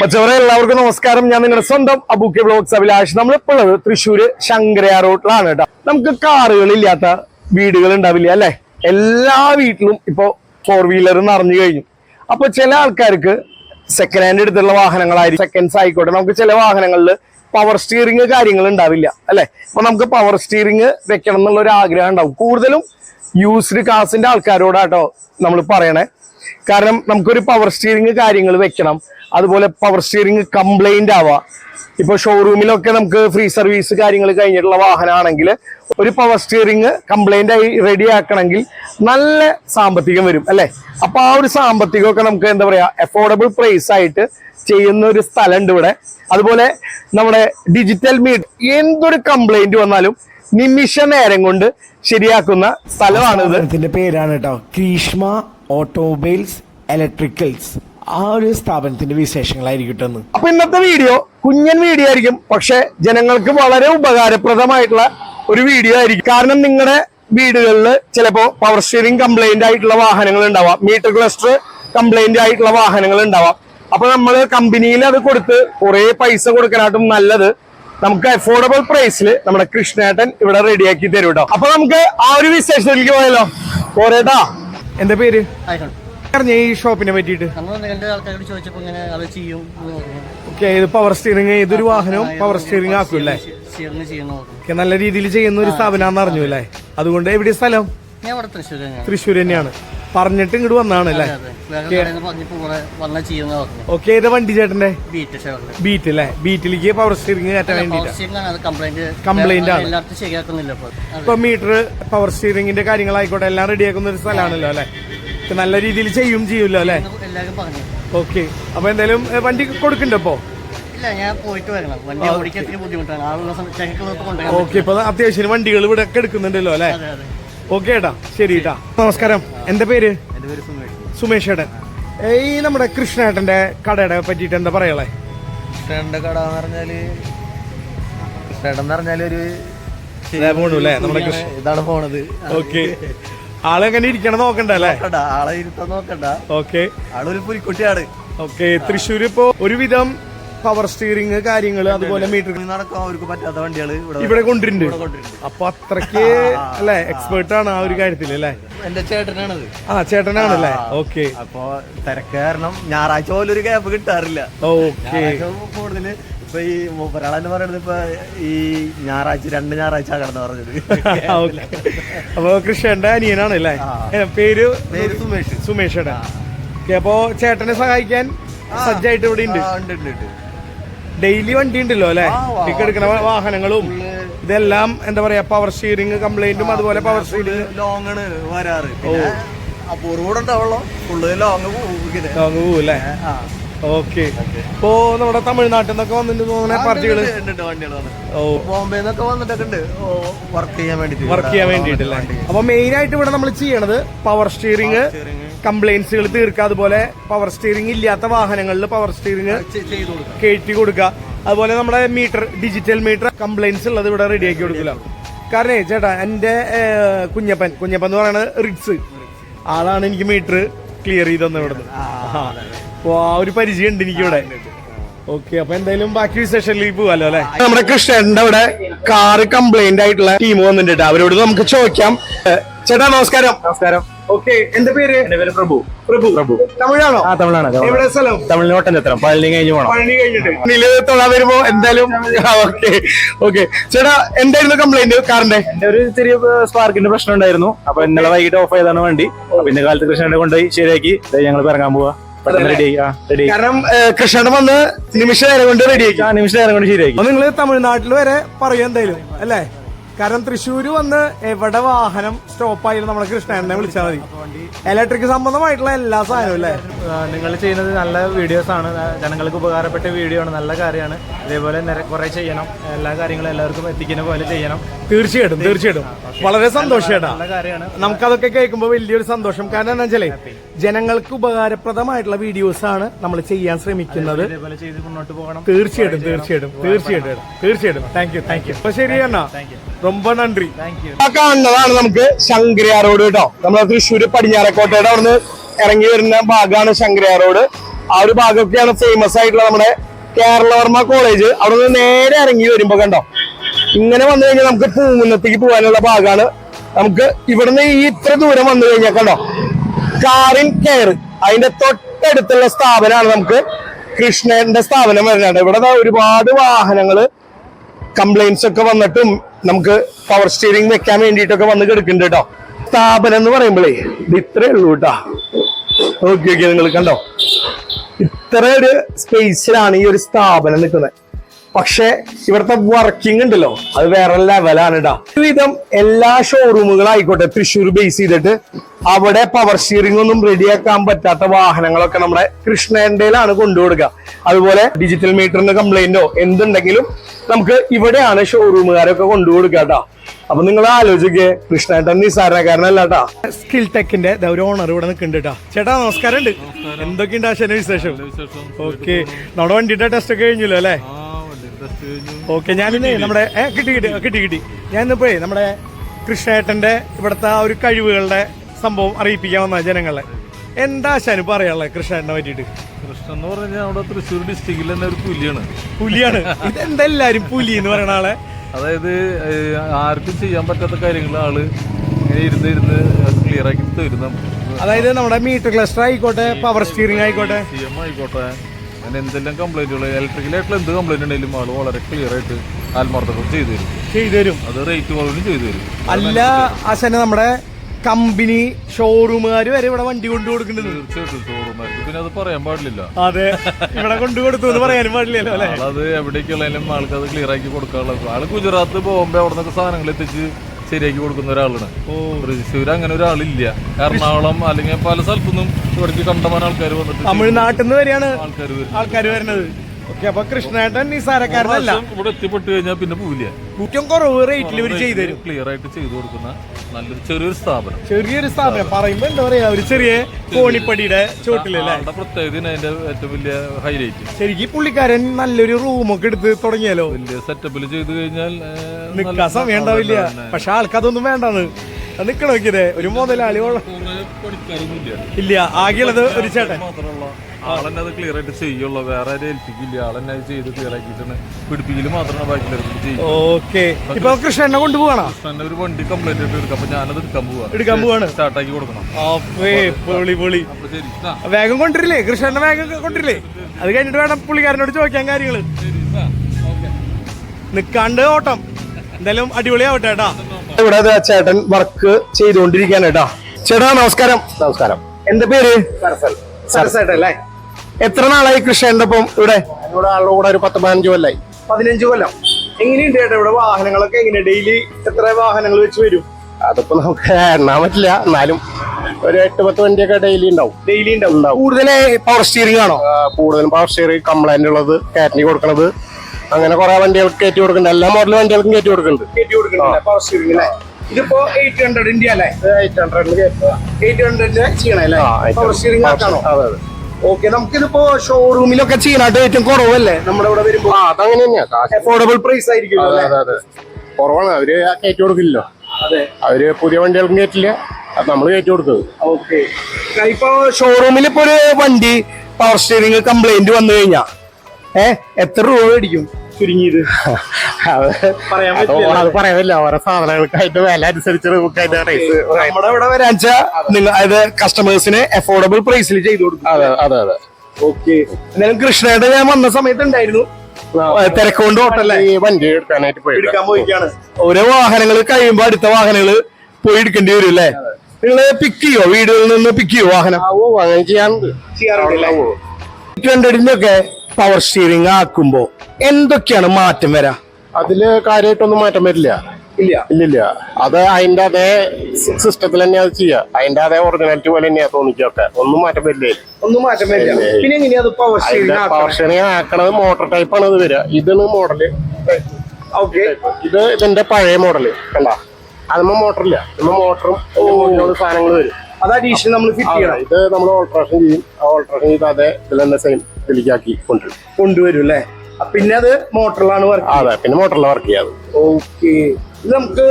മച്ചവരെ എല്ലാവർക്കും നമസ്കാരം. ഞാൻ നിങ്ങളുടെ സ്വന്തം അബൂക്കെ ബ്ലോഗ്സ് അഭിലാഷ്. നമ്മളിപ്പോൾ ഉള്ളത് തൃശ്ശൂര് ശങ്കരയ റോഡിലാണ് കേട്ടോ. നമുക്ക് കാറുകൾ ഇല്ലാത്ത വീടുകൾ ഉണ്ടാവില്ല അല്ലെ? എല്ലാ വീട്ടിലും ഇപ്പോൾ ഫോർ വീലർ നിറഞ്ഞു കഴിഞ്ഞു. അപ്പൊ ചില ആൾക്കാർക്ക് സെക്കൻഡ് ഹാൻഡ് എടുത്തുള്ള വാഹനങ്ങളായിരിക്കും. സെക്കൻഡ്സ് ആയിക്കോട്ടെ. നമുക്ക് ചില വാഹനങ്ങളിൽ പവർ സ്റ്റിയറിംഗ് കാര്യങ്ങൾ ഉണ്ടാവില്ല അല്ലെ? അപ്പൊ നമുക്ക് പവർ സ്റ്റിയറിംഗ് വെക്കണം എന്നുള്ള ഒരു ആഗ്രഹം ഉണ്ടാവും. കൂടുതലും യൂസ്ഡ് കാസിന്റെ ആൾക്കാരോടാട്ടോ നമ്മൾ പറയണേ. കാരണം നമുക്കൊരു പവർ സ്റ്റിയറിംഗ് കാര്യങ്ങൾ വെക്കണം. അതുപോലെ പവർ സ്റ്റിയറിംഗ് കംപ്ലൈന്റ് ആവാം. ഇപ്പൊ ഷോറൂമിലൊക്കെ നമുക്ക് ഫ്രീ സർവീസ് കാര്യങ്ങൾ കഴിഞ്ഞിട്ടുള്ള വാഹനമാണെങ്കിൽ ഒരു പവർ സ്റ്റിയറിംഗ് കംപ്ലൈന്റ് ആയി റെഡി ആക്കണമെങ്കിൽ നല്ല സാമ്പത്തികം വരും അല്ലേ? അപ്പോൾ ആ ഒരു സാമ്പത്തികമൊക്കെ നമുക്ക് എന്താ പറയാ അഫോർഡബിൾ പ്രൈസ് ആയിട്ട് ചെയ്യുന്ന ഒരു സ്ഥലമുണ്ട് ഇവിടെ. അതുപോലെ നമ്മുടെ ഡിജിറ്റൽ മീറ്റ് എന്തൊരു കംപ്ലൈന്റ് വന്നാലും നിമിഷ നേരം കൊണ്ട് ശരിയാക്കുന്ന സ്ഥലമാണ് പേരാണ് കേട്ടോ ഗ്രീഷ്മ ഓട്ടോമൊബൈൽസ് ഇലക്ട്രിക്കൽസ് ആ ഒരു സ്ഥാപനത്തിന്റെ വിശേഷങ്ങളായിരിക്കും അപ്പൊ ഇന്നത്തെ വീഡിയോ കുഞ്ഞൻ വീഡിയോ ആയിരിക്കും. പക്ഷെ ജനങ്ങൾക്ക് വളരെ ഉപകാരപ്രദമായിട്ടുള്ള ഒരു വീഡിയോ ആയിരിക്കും. കാരണം നിങ്ങളുടെ വീടുകളിൽ ചിലപ്പോ പവർ സ്റ്റിയറിംഗ് കംപ്ലൈന്റ് ആയിട്ടുള്ള വാഹനങ്ങൾ ഉണ്ടാവാം. മീറ്റർ ക്ലസ്റ്റർ കംപ്ലൈന്റ് ആയിട്ടുള്ള വാഹനങ്ങൾ ഉണ്ടാവാം. അപ്പൊ നമ്മൾ കമ്പനിയിൽ അത് കൊടുത്ത് കുറെ പൈസ കൊടുക്കാനായിട്ടും നല്ലത് നമുക്ക് അഫോർഡബിൾ പ്രൈസിൽ നമ്മുടെ കൃഷ്ണേട്ടൻ ഇവിടെ റെഡിയാക്കി തരും കേട്ടോ. അപ്പൊ നമുക്ക് ആ ഒരു വിശേഷത്തിലേക്ക് പോയാലോ? പോരേട്ടാ. എന്താ പേര്? അറിഞ്ഞ ഈ ഷോപ്പിനെ പറ്റിയിട്ട്. ആൾക്കാരോട് ചോദിച്ചപ്പോൾ ഇങ്ങനെ ചെയ്യും പറഞ്ഞു. ഓക്കെ ഇത് പവർ സ്റ്റിയറിംഗ് ഏതൊരു വാഹനവും പവർ സ്റ്റിയറിംഗ് ആക്കൂല്ലേ പറഞ്ഞു ഓക്കെ നല്ല രീതിയിൽ ചെയ്യുന്ന ഒരു സ്ഥാപനം അറിഞ്ഞു അല്ലേ? അതുകൊണ്ട് എവിടെ സ്ഥലം? തൃശ്ശൂർ തന്നെയാണ്. പറഞ്ഞിട്ട് ഇങ്ങോട്ട് വന്നാണ് അല്ലേ? ഓക്കെ. ഏതാ വണ്ടി ചേട്ടന്റെ ബീറ്റ് അല്ലേ ബീറ്റിലേക്ക് പവർ സ്റ്റിയറിംഗ് കയറ്റാൻ വേണ്ടിട്ടാ കംപ്ലൈന്റ് ആണ്. ഇപ്പൊ. മീറ്റർ പവർ സ്റ്റിയറിംഗിന്റെ കാര്യങ്ങളായിക്കോട്ടെ എല്ലാം റെഡിയാക്കുന്ന ഒരു സ്ഥലമാണല്ലോ അല്ലെ? നല്ല രീതിയിൽ ചെയ്യും ചെയ്യൂല്ലോ അല്ലെ? ഓക്കെ. അപ്പൊ എന്തായാലും വണ്ടി കൊടുക്കണ്ടോ ഇപ്പൊ? ഇല്ല ഞാൻ പോയിട്ട് വരണം. വണ്ടി ഓടിക്കാൻ ബുദ്ധിമുട്ടാണ്. ആളുള്ള ഓക്കെ അത്യാവശ്യം വണ്ടികൾ ഇവിടെ ഒക്കെ എടുക്കുന്നുണ്ടല്ലോ അല്ലെ? ഓക്കെ ഏട്ടാ. ശരി ഏട്ടാ. നമസ്കാരം. എന്റെ പേര്? സുമേഷ് ഏട്ടൻ ഈ നമ്മുടെ കൃഷ്ണേട്ടന്റെ കടയുടെ പറ്റിയിട്ട് എന്താ പറയാളെ കൃഷ്ണന്റെ കട എന്ന് പറഞ്ഞാൽ കൃഷ്ണേട്ടൻ എന്ന് പറഞ്ഞാൽ ഒരു അല്ലേ? നമ്മുടെ കൃഷ്ണ ഇതാണ് പോണത്. ഓക്കെ. ആളെങ്ങനെ ഇരിക്കണം നോക്കണ്ട അല്ലേ? ആളെ ഇരുത്താൻ നോക്കണ്ട. ഓക്കെ. ആളൊരു പുലിക്കുട്ടിയാണ്. ഓക്കെ തൃശ്ശൂർ ഇപ്പോ ഒരുവിധം പവർ സ്റ്റിയറിംഗ് കാര്യങ്ങൾ അതുപോലെ മീറ്റർ നടക്കാൻ അവർക്ക് പറ്റാത്ത വണ്ടികൾ ഇവിടെ കൊണ്ടിട്ടുണ്ട് അപ്പൊ അത്രയ്ക്ക് അല്ലെ? എക്സ്പേർട്ട് ആണ് ആ ഒരു കാര്യത്തിൽ അല്ലേ? എന്റെ ചേട്ടനാണത്. ആ ചേട്ടനാണ് അല്ലേ? ഓക്കെ അപ്പൊ തിരക്ക് കാരണം ഞായറാഴ്ച പോലും ഒരു ഗ്യാപ്പ് കിട്ടാറില്ല. ഓക്കെ കൂടുതൽ ഇപ്പൊ ഈ ഒരാളെന്ന് പറയുന്നത് ഇപ്പൊ ഈ ഞായറാഴ്ച രണ്ട് ഞായറാഴ്ച കടന്ന് പറഞ്ഞത്. അപ്പൊ കൃഷ്ണന്റെ അനിയനാണ് അല്ലേ? പേര്? പേര് സുമേഷ്. സുമേഷ് അപ്പൊ ചേട്ടനെ സഹായിക്കാൻ സജ്ജായിട്ട് ഇവിടെ ഉണ്ട്. ഡെയിലി വണ്ടി ഉണ്ടല്ലോ അല്ലെ? ടിക്കറ്റ് എടുക്കുന്ന വാഹനങ്ങളും ഇതെല്ലാം എന്താ പറയാ പവർ സ്റ്റിയറിംഗ് കംപ്ലൈന്റും അതുപോലെ പവർ സ്റ്റിയറിംഗ് ലോങ് ആണ് വരാറ്. പിന്നെ അപൂർവം കൂടെ ഉണ്ടാവുള്ളൂ ഫുള്ള് ലോങ് പോകും അങ്ങ് പോവും അല്ലേ? ഓക്കെ ഇപ്പോ നമ്മുടെ തമിഴ്നാട്ടിൽ നിന്നൊക്കെ വന്നിട്ട് തോന്നുന്ന പാർട്ടികൾ? ബോംബെ നിന്നൊക്കെ വന്നിട്ടൊക്കെ ഉണ്ട്. വർക്ക് ചെയ്യാൻ വേണ്ടിട്ട് വർക്ക് ചെയ്യാൻ വേണ്ടിയിട്ടല്ലേ? അപ്പൊ മെയിൻ ആയിട്ട് ഇവിടെ നമ്മൾ ചെയ്യണത് പവർ സ്റ്റിയറിംഗ് കംപ്ലൈൻസുകൾ തീർക്കുക അതുപോലെ പവർ സ്റ്റിയറിംഗ് ഇല്ലാത്ത വാഹനങ്ങളിൽ പവർ സ്റ്റിയറിംഗ് കയറ്റി കൊടുക്കുക. അതുപോലെ നമ്മുടെ മീറ്റർ ഡിജിറ്റൽ മീറ്റർ കംപ്ലൈൻസ് ഉള്ളത് ഇവിടെ റെഡിയാക്കി കൊടുക്കില്ല. കാരണം ചേട്ടാ എന്റെ കുഞ്ഞപ്പൻ കുഞ്ഞപ്പൻ എന്ന് പറയുന്നത് റിക്സ് ആളാണ് എനിക്ക് മീറ്റർ ക്ലിയർ ചെയ്ത് തന്നെ ഇവിടുന്ന്. അപ്പൊ ആ ഒരു പരിചയം ഉണ്ട് എനിക്ക് ഇവിടെ ഓക്കെ അപ്പൊ എന്തായാലും ബാക്കി സെഷനിൽ പോവാലോ അല്ലെ? നമ്മുടെ കൃഷ്ണന്റെ അവിടെ കാറ് കംപ്ലൈന്റ് ആയിട്ടുള്ള ടീം വന്നിട്ടുണ്ട്. അവരോട് നമുക്ക് ചോദിക്കാം. ചേട്ടാ നമസ്കാരം. നമസ്കാരം. ഓക്കെ എന്റെ പേര്? എന്റെ പേര് പ്രഭു. പ്രഭു. പ്രഭു. തമിഴാണോ? ആ തമിഴാണ് എവിടെ സ്ഥലം? തമിഴിൽ എത്ര പഴനി കഴിഞ്ഞ് പോണം. പഴനി കഴിഞ്ഞിട്ട്. നില തൊഴാൻ വരുമ്പോ എന്തായാലും ഓക്കെ ഓക്കെ ചേട്ടാ എന്തായിരുന്നു കംപ്ലൈന്റ് കാറിന്റെ? എന്റെ ഒരു ചെറിയ സ്പാർക്കിന്റെ പ്രശ്നം ഉണ്ടായിരുന്നു. അപ്പൊ ഇന്നലെ വൈകിട്ട് ഓഫ് ചെയ്താണ് വണ്ടി. പിന്നെ കാലത്ത് കൃഷ്ണനെ കൊണ്ടുപോയി ശരിയാക്കി. ഞങ്ങൾ ഇറങ്ങാൻ പോവാ. റെഡി ആ റെഡി കാരണം കൃഷ്ണൻ വന്ന് നിമിഷ നേരം കൊണ്ട് റെഡിയാക്കി ആ നിമിഷം നേരം കൊണ്ട് ശരിയാക്കി. നിങ്ങൾ തമിഴ്നാട്ടിൽ വരെ പറയും എന്തായാലും അല്ലേ? കാരണം തൃശ്ശൂര് വന്ന് എവിടെ വാഹനം സ്റ്റോപ്പായാലും നമ്മളെ കൃഷ്ണനെ വിളിച്ചാൽ മതി. ഇലക്ട്രിക് സംബന്ധമായിട്ടുള്ള എല്ലാ സാധനവും അല്ലേ? നിങ്ങൾ ചെയ്യുന്നത് നല്ല വീഡിയോസ് ആണ്. ജനങ്ങൾക്ക് ഉപകാരപ്പെട്ട വീഡിയോ ആണ്. നല്ല കാര്യമാണ്. ഇതേപോലെ കുറെ ചെയ്യണം. എല്ലാ കാര്യങ്ങളും എല്ലാവർക്കും എത്തിക്കുന്ന പോലെ ചെയ്യണം. തീർച്ചയായിട്ടും തീർച്ചയായിട്ടും. വളരെ സന്തോഷേട്ടാ കാര്യമാണ്. നമുക്കതൊക്കെ കേൾക്കുമ്പോൾ വലിയൊരു സന്തോഷം. കാരണം എന്താ വെച്ചാലേ ജനങ്ങൾക്ക് ഉപകാരപ്രദമായിട്ടുള്ള വീഡിയോസ് ആണ് നമ്മൾ ചെയ്യാൻ ശ്രമിക്കുന്നത് ഇതേപോലെ ചെയ്ത് മുന്നോട്ട് പോകണം തീർച്ചയായിട്ടും തീർച്ചയായിട്ടും തീർച്ചയായിട്ടും തീർച്ചയായിട്ടും താങ്ക് യു താങ്ക് യു അപ്പൊ ശരിയെന്നാ ரொம்ப നന്ദി താങ്ക് യു ആ കാണുന്നതാണ് നമുക്ക് ശങ്കരയ റോഡ് കേട്ടോ നമ്മളെ തൃശ്ശൂര് പടിഞ്ഞാറക്കോട്ടയുടെ അവിടുന്ന് ഇറങ്ങി വരുന്ന ഭാഗമാണ് ശങ്കരയ റോഡ് ആ ഒരു ഭാഗമൊക്കെയാണ് ഫേമസ് ആയിട്ടുള്ള നമ്മുടെ കേരളവർമ്മ കോളേജ് അവിടെ നിന്ന് നേരെ ഇറങ്ങി വരുമ്പോ കണ്ടോ ഇങ്ങനെ വന്നു കഴിഞ്ഞാൽ നമുക്ക് പൂമുന്നത്തേക്ക് പോകാനുള്ള ഭാഗമാണ് നമുക്ക് ഇവിടുന്ന് ഈ ഇത്ര ദൂരം വന്നു കഴിഞ്ഞാൽ കണ്ടോ Car in care. അതിന്റെ തൊട്ടടുത്തുള്ള സ്ഥാപനമാണ് നമുക്ക് കൃഷ്ണന്റെ സ്ഥാപനം വരുന്നുണ്ട് ഇവിടെ ഒരുപാട് വാഹനങ്ങൾ കംപ്ലൈൻസ് ഒക്കെ വന്നിട്ടും നമുക്ക് പവർ സ്റ്റിയറിംഗ് വെക്കാൻ വേണ്ടിയിട്ടൊക്കെ വന്ന് കിടക്കുന്നുണ്ട് കേട്ടോ സ്ഥാപനം എന്ന് പറയുമ്പോഴേ ഇത് ഇത്രേ ഉള്ളൂ കേട്ടോ നോക്കി ഓക്കെ നിങ്ങൾ കണ്ടോ? ഇത്ര ഒരു സ്പേസിലാണ് ഈ ഒരു സ്ഥാപനം നിൽക്കുന്നത്. പക്ഷെ ഇവിടുത്തെ വർക്കിംഗ് ഉണ്ടല്ലോ. അത് വേറെ ലെവലാണ് കേട്ടോ ഒരുവിധം എല്ലാ ഷോറൂമുകളായിക്കോട്ടെ തൃശ്ശൂർ ബേസ് ചെയ്തിട്ട് അവിടെ പവർ സ്റ്റിയറിംഗ് ഒന്നും റെഡിയാക്കാൻ പറ്റാത്ത വാഹനങ്ങളൊക്കെ നമ്മുടെ കൃഷ്ണേണ്ടയിലാണ് കൊണ്ടുകൊടുക്കുക. അതുപോലെ ഡിജിറ്റൽ മീറ്ററിന് കംപ്ലൈന്റോ എന്തുണ്ടെങ്കിലും നമുക്ക് ഇവിടെയാണ് ഷോറൂമുകാരൊക്കെ കൊണ്ടുകൊടുക്കുക കേട്ടോ അപ്പൊ നിങ്ങൾ ആലോചിക്കേ കൃഷ്ണേട്ടൻ നിസ്സാരണക്കാരനല്ല കേട്ടാ സ്കിൽ ടെക്കിന്റെ ദാ ഒരു ഓണർ ഇവിടെ നിൽക്കുന്നുണ്ട് കേട്ടോ ചേട്ടാ നമസ്കാരം. ഉണ്ട് എന്തൊക്കെയുണ്ട് ആശാന വിശേഷം? ഓക്കെ നമ്മുടെ വണ്ടിയുടെ ടെസ്റ്റ് ഒക്കെ കഴിഞ്ഞല്ലോ അല്ലേ? ഓക്കെ ഞാനിന്ന് നമ്മുടെ കിട്ടി. കിട്ടി കിട്ടി കിട്ടി ഞാൻ ഇന്നിപ്പോഴേ നമ്മുടെ കൃഷ്ണേട്ടന്റെ ഇവിടുത്തെ ആ ഒരു കഴിവുകളുടെ സംഭവം അറിയിപ്പിക്കാൻ വന്ന ജനങ്ങളെ. എന്താ ശനു പറയാനുള്ളത് കൃഷ്ണേട്ടനെ പറ്റിയിട്ട്? കൃഷ്ണൻ എന്ന് പറഞ്ഞാൽ നമ്മുടെ തൃശ്ശൂർ ഡിസ്ട്രിക്റ്റിൽ തന്നെ ഒരു പുലിയാണ്. പുലിയാണ്. ഇതെന്തെല്ലാരും പുലി എന്ന് പറയുന്ന ആളെ? അതായത് ആർക്കും ചെയ്യാൻ പറ്റാത്ത കാര്യങ്ങൾ ആൾ ഇങ്ങനെ ഇരുന്ന് ഇരുന്ന് ക്ലിയർ ആക്കി തരും അതായത് നമ്മുടെ മീറ്റർ ക്ലസ്റ്റർ ആയിക്കോട്ടെ പവർ സ്റ്റിയറിംഗ് ആയിക്കോട്ടെ. ആയിക്കോട്ടെ. അങ്ങനെ എന്തെല്ലാം കംപ്ലൈന്റുകൾ ഇലക്ട്രിക്കലായിട്ടുള്ള എന്ത് കംപ്ലൈന്റ് ഉണ്ടെങ്കിലും ആൾ വളരെ ക്ലിയർ ആയിട്ട് ആത്മാർത്ഥം ചെയ്തു തരും. ചെയ്തു തരും. അത് റേറ്റ് കുറവിനും ചെയ്തു തരും. അല്ല അശന നമ്മുടെ കമ്പനി ഷോറൂമുകാർ വരെ ഇവിടെ വണ്ടി കൊണ്ടു കൊടുക്കുന്നുണ്ട്. തീർച്ചയായിട്ടും ഷോറൂമാർക്ക് പിന്നെ അത് പറയാൻ പാടില്ല. അതെ ഇവിടെ കൊണ്ടു കൊടുത്തു എന്ന് പറയാനും പാടില്ലല്ലോ അല്ലെ? അത് എവിടേക്കുള്ളതിലും ആൾക്ക് അത് ക്ലിയർ ആക്കി കൊടുക്കാനുള്ള ആൾ ഗുജറാത്ത് ബോംബെ അവിടെ നിന്നൊക്കെ സാധനങ്ങൾ എത്തിച്ച് ശരിയാക്കി കൊടുക്കുന്ന ഒരാളാണ്. തൃശ്ശൂർ അങ്ങനെ ഒരാളില്ല. എറണാകുളം അല്ലെങ്കിൽ പല സ്ഥലത്തുനിന്നും ഇവിടേക്ക് കണ്ടമാൻ ആൾക്കാർ വന്നിട്ട് തമിഴ്നാട്ടിൽ നിന്ന് വരെയാണ് ആൾക്കാർ വരുന്നത്. ഓക്കെ അപ്പൊ കൃഷ്ണേട്ടൻ നിസാരക്കാരനല്ല. ഇവിടെ എത്തിപ്പെട്ട് കഴിഞ്ഞാൽ പിന്നെ പോവില്ല. ഏറ്റവും കുറവ് റേറ്റിൽ ഇവർ ചെയ്തു തരും. ക്ലിയർ ആയിട്ട് ചെയ്തു കൊടുക്കുന്ന നല്ലൊരു ചെറിയൊരു സ്ഥാപനം. ചെറിയൊരു സ്ഥാപനം. പറയുമ്പോ എന്താ പറയാ ഒരു ചെറിയ കോണിപ്പടിയുടെ ചോട്ടിലല്ലേ ആളുടെ പ്രത്യേകത അതിന്റെ ഏറ്റവും വലിയ ഹൈലൈറ്റ് ശരിക്കും ഈ പുള്ളിക്കാരൻ നല്ലൊരു റൂമൊക്കെ എടുത്ത് തുടങ്ങിയാലോ? വലിയ സെറ്റപ്പിൽ ചെയ്തു കഴിഞ്ഞാൽ നിക്കാൻ സമയം ഉണ്ടാവില്ല. പക്ഷെ ആൾക്കതൊന്നും വേണ്ടാന്ന്. നിക്കണോക്കിയതേ ഒരു മുതലാളി ഇല്ല ആകെയുള്ളത് ഒരു ചേട്ടൻ. മാത്രമുള്ള ആളെന്നെ അത് ക്ലിയർ ആയിട്ട് ചെയ്യുള്ളൂ. വേറെ ആരും ഏൽപ്പിക്കില്ല. ആളെന്നെ അത് ചെയ്ത് ക്ലിയർ ആക്കിയിട്ടാണ് പിടിപ്പിക്കൽ മാത്രമാണ് ബാക്കിയുള്ളവർക്ക് ചെയ്യും ഓക്കെ. ഇപ്പൊ കൃഷ്ണനെ കൊണ്ടുപോകണോ കൃഷ്ണന്റെ ഒരു വണ്ടി കംപ്ലൈന്റ് ആയിട്ട് എടുക്കാം. അപ്പൊ ഞാനത് എടുക്കാൻ പോവാ. എടുക്കാൻ പോവാണ്. സ്റ്റാർട്ട് ആക്കി കൊടുക്കണം. പൊളി പൊളി. അപ്പൊ ശരി. ആ, വേഗം കൊണ്ടിരില്ലേ കൃഷ്ണന്റെ വേഗം കൊണ്ടിരില്ലേ അത് കഴിഞ്ഞിട്ട് വേണം പുള്ളിക്കാരനോട് ചോദിക്കാൻ കാര്യങ്ങൾ. നിക്കാണ്ട് ഓട്ടം. എന്തായാലും അടിപൊളിയാവട്ടെ കേട്ടാ ഇവിടെ ചേട്ടൻ വർക്ക് ചെയ്തുകൊണ്ടിരിക്കാനേട്ടാ ചേട്ടാ നമസ്കാരം. നമസ്കാരം. എന്റെ പേര്? അല്ലേ എത്ര നാളായി കൃഷി? ഇവിടെ? ഇവിടെ ആളുടെ കൂടെ ഒരു പത്ത് പതിനഞ്ച് കൊല്ലായി. പതിനഞ്ച് കൊല്ലം. എങ്ങനെയുണ്ട് ചേട്ടാ ഇവിടെ വാഹനങ്ങളൊക്കെ? എങ്ങനെ ഡെയിലി എത്ര വാഹനങ്ങൾ വെച്ച് വരും? അതിപ്പോ നമുക്ക് എണ്ണാൻ പറ്റില്ല. എന്നാലും ഒരു എട്ട് പത്ത് വണ്ടിയൊക്കെ ഡെയിലി ഉണ്ടാവും. ഡെയിലി ഉണ്ടാവും. കൂടുതൽ പവർ സ്റ്റിയറിംഗ് ആണോ? കൂടുതലും പവർ സ്റ്റിയറിംഗ് കംപ്ലൈന്റ് ഉള്ളത് കയറ്റി കൊടുക്കണത്. അങ്ങനെ കുറെ വണ്ടികൾക്ക് കയറ്റി കൊടുക്കുന്നുണ്ട്. എല്ലാ മോഡൽ വണ്ടികൾക്കും കയറ്റി കൊടുക്കുന്നുണ്ട്. കയറ്റി കൊടുക്കുന്നുണ്ട്. പവർ സ്റ്റിയറിംഗ് ഇതിപ്പോ എയ്റ്റ് ഹൺഡ്രഡ് ഇന്ത്യ അല്ലേ എയ്റ്റ് ഹൺഡ്രഡിന് എയ്റ്റ് ഹൺഡ്രഡ് ചെയ്യണേ അല്ലേ? പവർ. സ്റ്റിയറിംഗ് ആക്കാണോ? ഓക്കെ നമുക്കിതിപ്പോ ഷോറൂമിലൊക്കെ ചെയ്യാനായിട്ട് ഏറ്റവും കുറവല്ലേ? നമ്മുടെ ഇവിടെ വരുമ്പോ. അതങ്ങനെ തന്നെയാ. അഫോർഡബിൾ പ്രൈസ് ആയിരിക്കും കുറവാണ്. അവർ കയറ്റി കൊടുക്കില്ലല്ലോ. അവർ പുതിയ വണ്ടികൾക്കും കയറ്റില്ല. അത് നമ്മൾ കയറ്റി കൊടുക്കുന്നത് ഓക്കെ ഇപ്പൊ ഷോറൂമിൽ ഇപ്പൊ ഒരു വണ്ടി പവർ സ്റ്റിയറിംഗ് കംപ്ലൈന്റ് വന്നു കഴിഞ്ഞാ ഏഹ് എത്ര രൂപ മേടിക്കും? ചുരുങ്ങിയത്. അത് പറയാനില്ല ഓരോ സാധനങ്ങൾക്ക് അതിന്റെ വില അനുസരിച്ച് നമുക്ക് അതിന്റെ റേസ് നമ്മുടെ ഇവിടെ വരാച്ച നിങ്ങൾ അതായത് കസ്റ്റമേഴ്സിന് അഫോർഡബിൾ പ്രൈസിൽ ചെയ്തു കൊടുക്കും. അതെ അതെ അതെ. ഓക്കെ. എന്നാലും കൃഷ്ണയുടെ ഞാൻ വന്ന സമയത്ത് ഉണ്ടായിരുന്നു. തിരക്കൊണ്ട് ഓട്ടല്ലേ? വണ്ടി എടുക്കാനായിട്ട് പോയി. എടുക്കാൻ പോയിക്കാണ്. ഓരോ വാഹനങ്ങൾ കഴിയുമ്പോ അടുത്ത വാഹനങ്ങൾ പോയി എടുക്കേണ്ടി വരും അല്ലേ? നിങ്ങൾ പിക്ക് ചെയ്യോ? വീടുകളിൽ നിന്ന് പിക്ക് ചെയ്യോ വാഹനം? അങ്ങനെ ചെയ്യാറുണ്ട്. ഹൺഡ്രഡിന്റെ ഒക്കെ പവർ സ്റ്റിയറിംഗ് ആക്കുമ്പോ എന്തൊക്കെയാണ് മാറ്റം വരാ? അതിൽ കാര്യമായിട്ടൊന്നും മാറ്റം വരില്ല. ഇല്ല. ഇല്ല അത് അതിന്റെ അതേ സിസ്റ്റത്തിൽ തന്നെ അത് ചെയ്യാ. അതിന്റെ അതേ ഒറിജിനാലിറ്റി പോലെ തന്നെയാ തോന്നിക്കൊക്കെ ഒന്നും മാറ്റം വരില്ലേ. ഒന്നും മാറ്റം വരില്ല. പിന്നെ എങ്ങനെയാ പവർ സ്റ്റിയറിംഗ് ആക്കണത്? മോട്ടർ ടൈപ്പ് ആണ് ഇത് വരിക. ഇതാണ് മോഡൽ ഇത് ഇതിന്റെ പഴയ മോഡൽ കണ്ട? അതുമ്പോ മോട്ടറില്ല ഇതുമ്പോ മോട്ടറും സാധനങ്ങൾ വരും. അത് അഡീഷണൽ നമ്മൾ ഫിറ്റ് ചെയ്യണം. ഇത് നമ്മൾ ഓൾട്രേഷൻ ചെയ്യും. ആ ഓൾട്രേഷൻ ചെയ്ത് അതേ ഇതിൽ തന്നെ സെയിം ഇതിലേക്കാക്കി കൊണ്ടുവരും കൊണ്ടുവരും അല്ലേ? പിന്നെ അത് മോട്ടറിലാണ് വർക്ക് അതെ പിന്നെ മോട്ടറിലാണ് വർക്ക് ചെയ്യാറ് ഓക്കെ ഇത് നമുക്ക്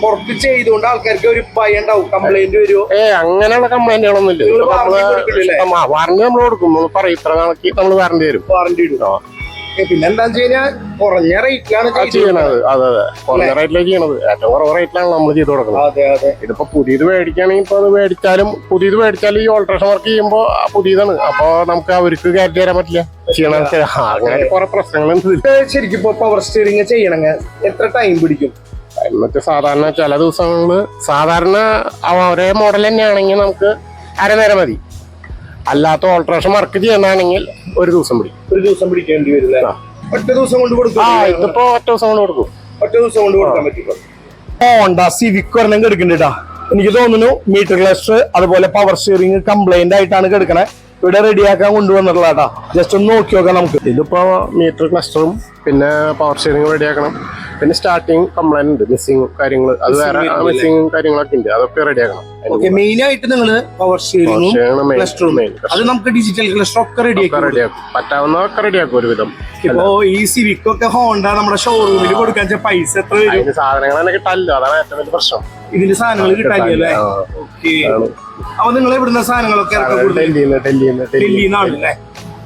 പുറത്ത് ചെയ്തുകൊണ്ട് ആൾക്കാർക്ക് ഒരു ഭയം ഉണ്ടാവും കംപ്ലൈന്റ് വരുമോ ഏ അങ്ങനെയുള്ള കംപ്ലൈന്റുകളൊന്നും ഇല്ല. വാറന്റി നമ്മൾ കൊടുക്കും. നമ്മൾ പറയും ഇത്ര നാളേക്ക് നമ്മൾ വാറന്റി തരും. വാറന്റി ഇടും. പിന്നെ വെച്ച് കഴിഞ്ഞാൽ കുറഞ്ഞ റേറ്റിലാണ് ചെയ്യണത്. അതെ അതെ. കുറഞ്ഞ റേറ്റിലാണ് ചെയ്യണത്. ഏറ്റവും കുറവ് റേറ്റിലാണ് നമ്മൾ ചെയ്ത് കൊടുക്കുന്നത്. ഇതിപ്പോ പുതിയത് മേടിക്കുകയാണെങ്കിൽ ഇപ്പൊ അത് മേടിച്ചാലും പുതിയത് മേടിച്ചാലും ഈ ഓൾട്രേഷൻ വർക്ക് ചെയ്യുമ്പോൾ പുതിയതാണ്. അപ്പൊ നമുക്ക് അവർക്ക് കയറ്റി തരാൻ പറ്റില്ല. ചെയ്യണ അങ്ങനെ കുറെ പ്രശ്നങ്ങളുണ്ട്. ശരിക്കും ഇപ്പൊ പവർ സ്റ്റിയറിംഗ് ചെയ്യണമെങ്കിൽ എത്ര ടൈം പിടിക്കും? എന്നിട്ട് സാധാരണ ചില ദിവസങ്ങൾ സാധാരണ ഒരേ മോഡൽ തന്നെയാണെങ്കിൽ നമുക്ക് അരനേരം മതി. അല്ലാത്ത ഓൾട്രേഷൻ വർക്ക് ചെയ്യണമെങ്കിൽ ഒരു ദിവസം പിടിക്കും ഒരു ദിവസം പിടിക്കേണ്ടി വരില്ല. ഒറ്റ ദിവസം കൊണ്ട് കൊടുക്കും ആ ഇതിപ്പോ ഒറ്റ ദിവസം കൊണ്ട് കൊടുക്കും. ഒറ്റ ദിവസം കൊണ്ട് കൊടുക്കാൻ പറ്റും ഹോണ്ട സിവിക് ഒരെണ്ണം കെടുക്കുന്നുണ്ടാ എനിക്ക് തോന്നുന്നു മീറ്റർ ക്ലസ്റ്റർ അതുപോലെ പവർ സ്റ്റിയറിംഗ് കംപ്ലൈന്റ് ആയിട്ടാണ് കിടക്കണേ. ഇവിടെ റെഡിയാക്കാൻ കൊണ്ടുവന്നിട്ടുള്ളതാ ജസ്റ്റ് ഒന്ന് നോക്കി നോക്കാം നമുക്ക്. ഇതിപ്പോ മീറ്റർ ക്ലസ്റ്ററും പിന്നെ പവർ സ്റ്റിയറിംഗ് റെഡിയാക്കണം. പിന്നെ സ്റ്റാർട്ടിങ് കംപ്ലൈന്റ് ഉണ്ട് മിസ്സിംഗ് കാര്യങ്ങൾ അത് വേറെ മിസ്സിംഗ് കാര്യങ്ങളൊക്കെ ഉണ്ട് അതൊക്കെ റെഡിയാക്കണം. ഓക്കെ മെയിൻ ആയിട്ട് നിങ്ങൾ പവർ സ്റ്റിയറിംഗും ക്ലസ്റ്ററും അത് നമുക്ക് ഡിജിറ്റൽ ക്ലസ്റ്റർ ഒക്കെ റെഡിയാക്കും റെഡിയാക്കും. പറ്റാവുന്നതൊക്കെ റെഡിയാക്കും ഒരുവിധം. ഇപ്പോ ഈ സിവിക് ഒക്കെ ഹോണ്ട നമ്മുടെ ഷോറൂമിൽ കൊടുക്കാൻ പൈസ എത്ര സാധനങ്ങൾ തന്നെ കിട്ടാനില്ല. അതാണ് ഏറ്റവും വലിയ പ്രശ്നം. ഇതിന്റെ സാധനങ്ങൾ കിട്ടാനില്ലേ. ഓക്കെ അപ്പൊ നിങ്ങൾ ഇവിടുന്ന സാധനങ്ങളൊക്കെ ഇറക്കാൻ കൂടുതൽ ഡൽഹിന്ന് ഡൽഹിന്ന് ഡൽഹിയിൽ നിന്നാണല്ലേ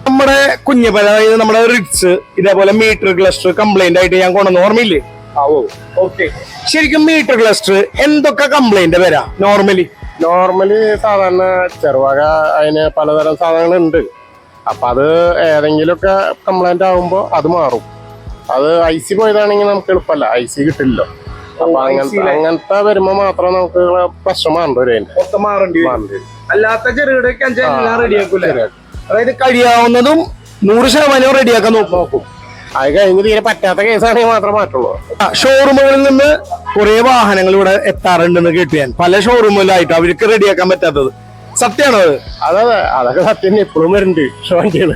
നമ്മുടെ കുഞ്ഞപ്പൻ അതായത് നമ്മുടെ റിക്സ് ഇതേപോലെ മീറ്റർ ക്ലസ്റ്റർ കംപ്ലൈന്റ് ആയിട്ട് ഞാൻ കൊണ്ടുവന്ന ഓർമ്മയില്ലേ? ഓക്കെ ശരിക്കും മീറ്റർ ക്ലസ്റ്റർ എന്തൊക്കെ കംപ്ലൈന്റ് വരാ നോർമലി നോർമലി സാധാരണ ചെറുവക അതിന് പലതരം സാധനങ്ങളുണ്ട്. അപ്പൊ അത് ഏതെങ്കിലുമൊക്കെ കംപ്ലൈന്റ് ആകുമ്പോൾ അത് മാറും. അത് ഐ സി പോയതാണെങ്കിൽ നമുക്ക് എളുപ്പമല്ല. ഐ സി കിട്ടില്ലല്ലോ. അപ്പൊ അങ്ങനത്തെ അങ്ങനത്തെ വരുമ്പോ മാത്രം നമുക്ക് പ്രശ്നം മാറേണ്ടി വരും അതിന്റെ മൊത്തം മാറേണ്ടി വരും. അല്ലാത്ത ചെറുകിടയ്ക്ക് എല്ലാം റെഡിയാക്കൂല അതായത് കഴിയാവുന്നതും നൂറ് ശതമാനം റെഡിയാക്കാൻ നോക്കും. അത് കഴിഞ്ഞ് തീരെ പറ്റാത്ത കേസാണെങ്കിൽ മാത്രമേ മാറ്റുള്ളൂ. ഷോറൂമുകളിൽ നിന്ന് കുറെ വാഹനങ്ങൾ ഇവിടെ എത്താറുണ്ടെന്ന് കേട്ടു ഞാൻ. പല ഷോറൂമിലായിട്ട് അവർക്ക് റെഡിയാക്കാൻ പറ്റാത്തത്. സത്യമാണോ അത്? അതെ അതെ അതൊക്കെ സത്യം എപ്പോഴും വരുന്നുണ്ട്. വണ്ടികൾ.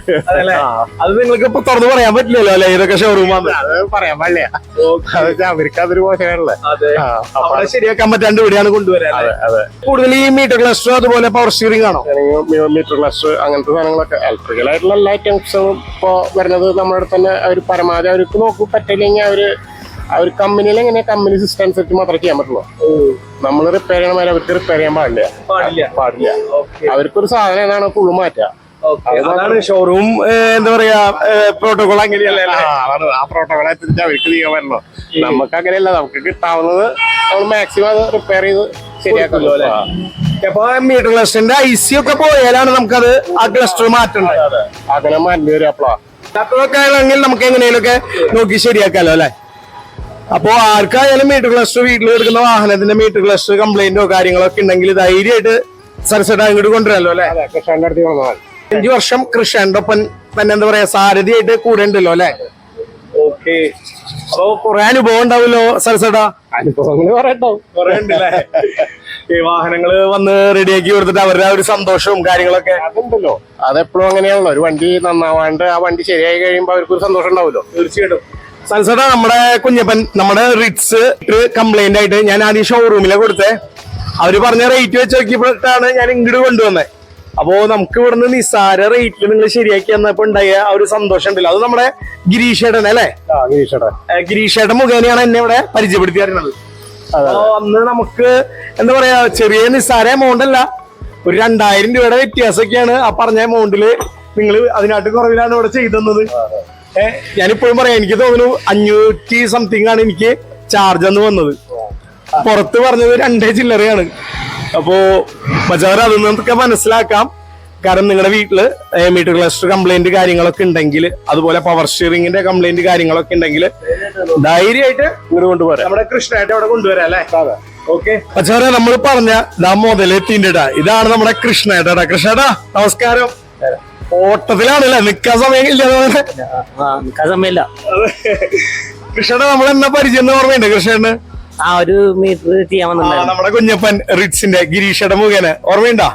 അത് നിങ്ങൾക്ക് ഇപ്പൊ തുറന്നു പറയാൻ പറ്റില്ലല്ലോ അല്ലെ? ഇതൊക്കെ ഷോറൂമാണ് അത് പറയാൻ പാടില്ല. അവർക്ക് അതൊരു മോശമാണല്ലേ. അവിടെ ശരിയാക്കാൻ പറ്റാണ്ട് ഇവിടെയാണ് കൊണ്ടുവരാൻ കൂടുതൽ ഈ മീറ്റർ ക്ലസ്റ്റർ അതുപോലെ പവർ സ്റ്റിയറിംഗ് ആണോ? മീറ്റർ ക്ലസ്റ്റർ അങ്ങനത്തെ സാധനങ്ങളൊക്കെ ഇലക്ട്രിക്കൽ ആയിട്ടുള്ള എല്ലാ ഐറ്റംസും ഇപ്പോ വരുന്നത് നമ്മുടെ തന്നെ അവർ പരമാവധി അവർക്ക് നോക്കും പറ്റില്ലെങ്കിൽ അവർ അവർ കമ്പനിയിൽ എങ്ങനെ കമ്പനി സിസ്റ്റം അനുസരിച്ച് മാത്രമേ ചെയ്യാൻ പറ്റുള്ളൂ. നമ്മൾ റിപ്പയർ ചെയ്യണ മേലെ അവർക്ക് റിപ്പയർ ചെയ്യാൻ പാടില്ല. പാടില്ല. അവർക്കൊരു സാധനം ഏതാണ്? ഫുള്ള് മാറ്റുക അതാണ് ഷോറൂം എന്താ പറയാ പ്രോട്ടോകോൾ അങ്ങനെയല്ലേ? ആ, അതാണ്. ആ പ്രോട്ടോകോൾ അനുസരിച്ച് അവർക്ക് ചെയ്യാൻ പറ്റണം? നമുക്ക് അങ്ങനെയല്ല നമുക്ക് കിട്ടാവുന്നത് നമ്മൾ മാക്സിമം അത് റിപ്പയർ ചെയ്ത് ശരിയാക്കുന്നു ആ. അപ്പൊ മീറ്റർ ക്ലസ്റ്ററിന്റെ ഐ സി ഒക്കെ പോയാലാണ് നമുക്കത് ആ ക്ലസ്റ്റർ മാറ്റേണ്ടത് അങ്ങനെ മാറ്റി വരും അപ്പളാ. അതൊക്കെ ആണെങ്കിൽ നമുക്ക് എങ്ങനെയൊക്കെ നോക്കി ശരിയാക്കാലോ അല്ലെ? അപ്പോ ആർക്കായാലും മീറ്റർ ക്ലസ്റ്റർ വീട്ടിൽ എടുക്കുന്ന വാഹനത്തിന്റെ മീറ്റർ ക്ലസ്റ്റർ കംപ്ലൈന്റോ കാര്യങ്ങളോ ഒക്കെ ഉണ്ടെങ്കിൽ ധൈര്യമായിട്ട് സരസേട്ടാ ഇങ്ങോട്ട് കൊണ്ടുവരാമല്ലോ അല്ലെ? അടുത്ത് വന്നാൽ അഞ്ചു വർഷം കൃഷിന്റെ ഒപ്പം തന്നെ എന്താ പറയാ സാരഥിയായിട്ട് കൂടെ ഉണ്ടല്ലോ അല്ലെ? ഓക്കെ. അപ്പൊ കുറെ അനുഭവം ഉണ്ടാവുമല്ലോ സരസട അനുഭവങ്ങൾ കുറെ ഈ വാഹനങ്ങൾ വന്ന് റെഡിയാക്കി കൊടുത്തിട്ട് അവരുടെ ആ ഒരു സന്തോഷവും കാര്യങ്ങളൊക്കെ. അതുണ്ടല്ലോ. അതെപ്പോഴും അങ്ങനെയാണല്ലോ. ഒരു വണ്ടി നന്നാവാണ്ട് ആ വണ്ടി ശരിയായി കഴിയുമ്പോ അവർക്കൊരു സന്തോഷം ഉണ്ടാവുമല്ലോ. തീർച്ചയായിട്ടും. സൽസേട്ടാ നമ്മുടെ കുഞ്ഞപ്പൻ നമ്മുടെ റിറ്റ്സ് കംപ്ലൈന്റ് ആയിട്ട് ഞാൻ ആദ്യം ഷോറൂമിലെ കൊടുത്തേ. അവർ പറഞ്ഞ റേറ്റ് വെച്ച് നോക്കിയപ്പോഴാണ് ഞാൻ ഇങ്ങോട്ട് കൊണ്ടുവന്നത് അപ്പോ നമുക്ക് ഇവിടുന്ന് നിസ്സാര റേറ്റിൽ നിങ്ങൾ ശരിയാക്കി തന്നപ്പോ ഉണ്ടായ ആ ഒരു സന്തോഷം ഉണ്ടല്ലോ. അത് നമ്മുടെ ഗിരീഷേട്ടൻ അല്ലേ? ഗിരീഷേട്ടൻ. മുഖേനയാണ് എന്നെ ഇവിടെ പരിചയപ്പെടുത്തി അറിയുന്നത് അന്ന് നമുക്ക് എന്താ പറയാ ചെറിയ നിസ്സാര എമൗണ്ട് അല്ല ഒരു രണ്ടായിരം രൂപയുടെ വ്യത്യാസമൊക്കെയാണ് ആ പറഞ്ഞ എമൗണ്ടിൽ നിങ്ങൾ അതിനായിട്ട് കുറവിലാണ് ഇവിടെ ചെയ്തത്. ഞാനിപ്പോഴും പറയാം എനിക്ക് തോന്നുന്നു അഞ്ഞൂറ്റി സംതിങ് ആണ് എനിക്ക് ചാർജ് എന്ന് വന്നത്. പുറത്ത് പറഞ്ഞത് രണ്ടേ ചില്ലറയാണ്. അപ്പോ മച്ചാർ അതിൽ നിന്നൊക്കെ മനസ്സിലാക്കാം. കാരണം നിങ്ങളുടെ വീട്ടിൽ മീറ്റർ ക്ലസ്റ്റർ കംപ്ലൈന്റ് കാര്യങ്ങളൊക്കെ ഉണ്ടെങ്കിൽ അതുപോലെ പവർ ഷെയറിംഗിന്റെ കംപ്ലൈന്റ് കാര്യങ്ങളൊക്കെ ഉണ്ടെങ്കിൽ ധൈര്യമായിട്ട് ഇങ്ങോട്ട് കൊണ്ടുപോരാ നമ്മുടെ കൃഷ്ണായിട്ട് അവിടെ കൊണ്ടുവരാം അല്ലേ? ഓക്കെ. അച്ഛാരെ നമ്മൾ പറഞ്ഞ ഇതാ മുതലെത്തിണ്ടാ ഇതാണ് നമ്മുടെ കൃഷ്ണേട്ടാ കൃഷ്ണേട്ടാ നമസ്കാരം. ഓട്ടത്തിലാണല്ലേ? നിക്കാൻ സമയമില്ല. സമയമില്ല കൃഷ്ണേട്ടാ നമ്മൾ എന്നാ പരിചയം ഓർമ്മയുണ്ട് കൃഷ്ണന് ആ ഒരു മീറ്റർ ചെയ്യാൻ ആ, നമ്മുടെ കുഞ്ഞപ്പൻ റിറ്റ്സിന്റെ ഗിരീഷയുടെ മുഖേന. ഓർമ്മയുണ്ടാ?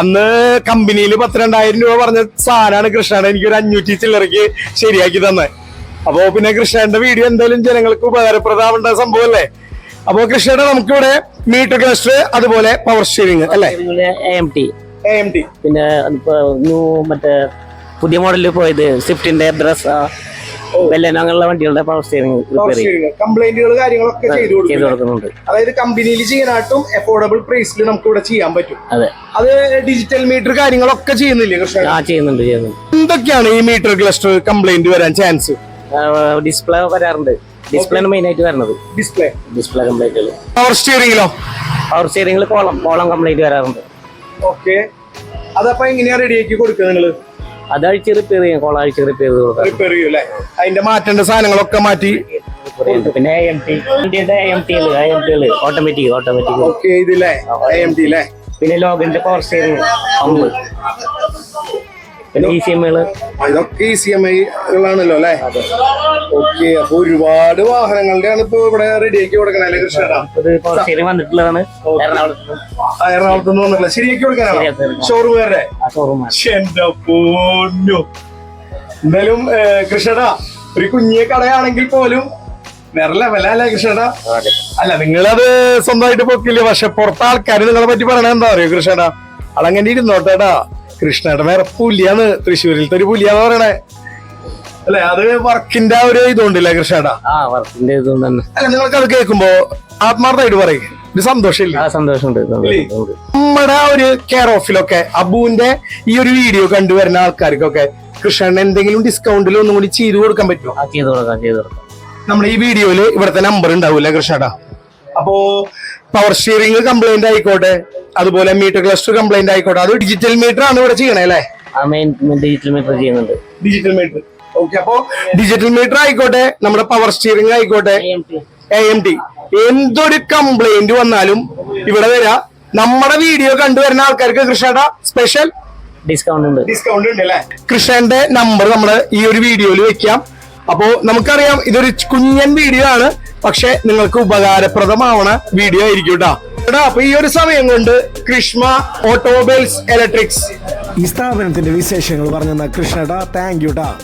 അന്ന് കമ്പനിയിൽ പത്തിരണ്ടായിരം രൂപ പറഞ്ഞ സാധനമാണ് കൃഷ്ണൻ എനിക്ക് ഒരു അഞ്ഞൂറ്റി ചില്ലറയ്ക്ക് ശരിയാക്കി തന്നെ അപ്പോ പിന്നെ കൃഷ്ണന്റെ വീഡിയോ എന്തായാലും ജനങ്ങൾക്ക് ഉപകാരപ്രദമാവേണ്ട സംഭവമല്ലേ? അപ്പോ കൃഷ്ണയുടെ നമുക്കിവിടെ മീറ്റർ ക്ലസ്റ്റർ അതുപോലെ പവർ സ്റ്റിയറിംഗ് അല്ലേ? എം ടി പിന്നെ ന്യൂ മറ്റേ പുതിയ മോഡലിൽ പോയത് സ്വിഫ്റ്റിന്റെ ബ്രസ് ബെല്ലൻ അങ്ങനെയുള്ള വണ്ടികളുടെ പവർ സ്റ്റിയറിംഗ് കംപ്ലൈന്റുകൾ കാര്യങ്ങളൊക്കെ ചെയ്തു കൊടുക്കുന്നുണ്ട്. അതായത് കമ്പനിയിൽ ചെയ്യാനായിട്ടും അഫോർഡബിൾ പ്രൈസിൽ നമുക്ക് ഇവിടെ ചെയ്യാൻ പറ്റും. അതെ. അത് ഡിജിറ്റൽ മീറ്റർ കാര്യങ്ങളൊക്കെ ചെയ്യുന്നില്ലേ കൃഷ്ണ ആ ചെയ്യുന്നുണ്ട് ചെയ്യുന്നുണ്ട്. എന്തൊക്കെയാണ് ഈ മീറ്റർ ക്ലസ്റ്റർ കംപ്ലൈന്റ് വരാൻ ചാൻസ് ഡിസ്പ്ലേ വരാറുണ്ട്. ഡിസ്പ്ലേ മെയിൻ ആയിട്ട് വരുന്നത് ഡിസ്പ്ലേ ഡിസ്പ്ലേ കംപ്ലൈന്റുകൾ പവർ സ്റ്റിയറിംഗിലോ പവർ സ്റ്റിയറിംഗിൽ കോളം കോളം കംപ്ലൈന്റ് വരാറുണ്ട്. ഓക്കെ. അതപ്പോ എങ്ങനെയാ റെഡിയാക്കി കൊടുക്കുക നിങ്ങൾ? അത് അഴിച്ച് റിപ്പയർ ചെയ്യും. കോള അഴിച്ച് റിപ്പയർ ചെയ്ത് കൊടുക്കാം. റിപ്പയർ ചെയ്യും അല്ലേ? അതിന്റെ മാറ്റേണ്ട സാധനങ്ങളൊക്കെ മാറ്റി. പിന്നെ M T M T M T automatic automatic okay ഇതില്ലേ എം ടി അല്ലേ പിന്നെ ലോഗിന്റെ പവർ സ്റ്റിയറിംഗ് പമ്പ് പിന്നെ ഇ സി എം ഇതൊക്കെ ഈ സി എം ഐകളാണല്ലോ അല്ലേ ഓക്കെ അപ്പൊ ഒരുപാട് വാഹനങ്ങളുടെയാണ് ഇപ്പൊ ഇവിടെ റെഡിയാക്കി കൊടുക്കണേ അല്ലേ കൃഷ്ണേട്ടാ? ഇത് സ്റ്റിയറിംഗ് വന്നിട്ടുള്ളതാണ്. എറണാകുളത്ത് ആ, എറണാകുളത്ത് നിന്ന് വന്നിട്ടില്ല ശരിയാക്കി കൊടുക്കാനാണോ? ശരിയാക്കി. ഷോറൂമുകാരുടെ? ഷോറൂമാണ് എന്റെ പൊന്നു. എന്തായാലും കൃഷ്ണടാ ഒരു കുഞ്ഞിയ കടയാണെങ്കിൽ പോലും വേറെ ലെവലല്ലേ കൃഷ്ണടാ അല്ല നിങ്ങളത് സ്വന്തമായിട്ട് പൊക്കില്ലേ? പക്ഷെ പുറത്തെ ആൾക്കാർ നിങ്ങളെ പറ്റി പറയണത് എന്താ അറിയോ കൃഷ്ണടാ അതങ്ങനെ ഇരുന്നോട്ടേടാ. കൃഷ്ണയുടെ വേറെ പുലിയാണ് തൃശ്ശൂരിലത്തെ ഒരു പുലിയാന്ന് പറയണേ. അല്ലെ? അത് വർക്കിന്റെ ആ ഒരു ഇതുകൊണ്ടില്ലേ കൃഷ്ണടാ ആ വർക്കിന്റെ ഇതും തന്നെ. അല്ല നിങ്ങൾക്ക് അത് കേൾക്കുമ്പോ ആത്മാർത്ഥമായിട്ട് പറയും. ഒരു സന്തോഷമില്ല? ആ സന്തോഷമുണ്ട് നമ്മുടെ ആ ഒരു കെയർ ഓഫിലൊക്കെ അബുവിന്റെ ഈ ഒരു വീഡിയോ കണ്ടുവരുന്ന ആൾക്കാർക്കൊക്കെ കൃഷ്ണൻ എന്തെങ്കിലും ഡിസ്കൗണ്ടിൽ ഒന്നും കൂടി ചെയ്തു കൊടുക്കാൻ പറ്റുമോ ചെയ്ത് കൊടുക്കാം ചെയ്തു കൊടുക്കാം. നമ്മുടെ ഈ വീഡിയോയിൽ ഇവിടുത്തെ നമ്പർ ഉണ്ടാവൂല കൃഷ്ണടാ അപ്പോ പവർ സ്റ്റിയറിംഗ് കംപ്ലൈന്റ് ആയിക്കോട്ടെ അതുപോലെ മീറ്റർ ക്ലസ്റ്റർ കംപ്ലൈന്റ് ആയിക്കോട്ടെ അത് ഡിജിറ്റൽ മീറ്റർ ആണ് ഇവിടെ ചെയ്യണേ അല്ലേ? ഡിജിറ്റൽ മീറ്റർ ചെയ്യുന്നുണ്ട്. ഡിജിറ്റൽ മീറ്റർ ഓക്കെ അപ്പോ ഡിജിറ്റൽ മീറ്റർ ആയിക്കോട്ടെ നമ്മുടെ പവർ സ്റ്റിയറിംഗ് ആയിക്കോട്ടെ എ എം ടി എന്തൊരു കംപ്ലൈന്റ് വന്നാലും ഇവിടെ വരാ. നമ്മുടെ വീഡിയോ കണ്ടുവരുന്ന ആൾക്കാർക്ക് കൃഷിയുടെ സ്പെഷ്യൽ ഡിസ്കൗണ്ട് ഉണ്ട്. ഡിസ്കൗണ്ട് ഉണ്ട് അല്ലേ? കൃഷ്ണന്റെ നമ്പർ നമ്മൾ ഈ ഒരു വീഡിയോയിൽ വെക്കാം. അപ്പോ നമുക്കറിയാം ഇതൊരു കുഞ്ഞൻ വീഡിയോ ആണ്. പക്ഷെ നിങ്ങൾക്ക് ഉപകാരപ്രദമാവണ വീഡിയോ ആയിരിക്കും കേട്ടോ അപ്പൊ ഈ ഒരു സമയം കൊണ്ട് കൃഷ്ണ ഓട്ടോമൊബൈൽസ് ഇലക്ട്രിക്സ് ഈ സ്ഥാപനത്തിന്റെ വിശേഷങ്ങൾ പറഞ്ഞ കൃഷ്ണടാ താങ്ക് യു ടാ